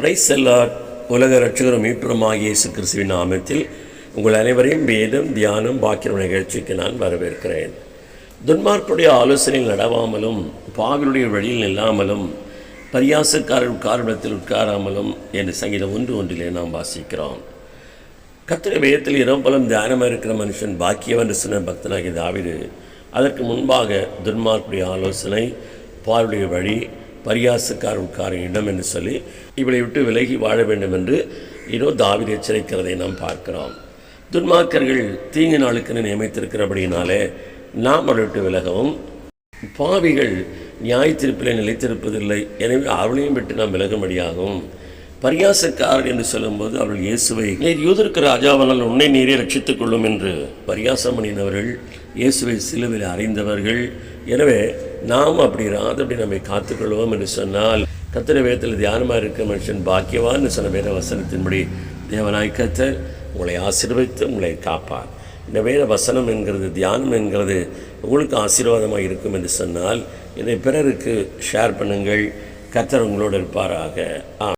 Price செல்லார் உலக ரட்சகரும் மீட்புறமாகிய இயேசு கிறிஸ்துவின் நாமத்தில் உங்கள் அனைவரையும் வேதம் தியானம் பாக்கியம் நிகழ்ச்சிக்கு நான் வரவேற்கிறேன். துன்மார்க்குடைய ஆலோசனையில் நடவாமலும் பாவிலுடைய வழியில் நில்லாமலும் பரியாசக்காரர் காரணத்தில் உட்காராமலும் என்று சங்கீதம் ஒன்று ஒன்றிலே நாம் வாசிக்கிறோம். கத்திர வேதத்தில் இரம்பலம் தியானமாக இருக்கிற மனுஷன் பாக்கியவன் என்று சொன்ன பக்தனாகிய தாவிது அதற்கு முன்பாக துன்மார்க்குடைய ஆலோசனை பாருடைய வழி பரியாசுக்கார உட்கார இடம் என்று சொல்லி இவளை விட்டு விலகி வாழ வேண்டும் என்று இதோ தாவிது எச்சரிக்கிறதை நாம் பார்க்கிறோம். துன்மார்க்கர்கள் தீங்கு நாளுக்குன்னு நியமித்திருக்கிறபடினாலே நாம் அவளை விட்டு விலகவும் பாவிகள் நியாயத்திருப்பிலே நிலைத்திருப்பதில்லை எனவே அவளையும் விட்டு நாம் விலகும்படியாகும் பரியாசக்காரர் என்று சொல்லும்போது அவர்கள் இயேசுவை நீர் யூதருக்கு ராஜாவானால் உன்னை நீரே ரட்சித்துக் கொள்ளும் என்று பரியாசம் பண்ணினவர்கள் இயேசுவை சிலுவில் அறிந்தவர்கள். எனவே நாம் அப்படி ராதபடி நம்மை காத்துக்கொள்வோம் என்று சொன்னால் கத்திர வேதத்தில் தியானமாக இருக்க மனுஷன் பாக்கியவான்னு சொன்ன வேத வசனத்தின்படி தேவனாய் கத்தர் உங்களை ஆசீர்வதித்து உங்களை காப்பார். இந்த வேத வசனம் என்கிறது தியானம் என்கிறது உங்களுக்கு ஆசீர்வாதமாக இருக்கும் என்று சொன்னால் இதை பிறருக்கு ஷேர் பண்ணுங்கள். கத்தர் உங்களோடு இருப்பாராக. ஆ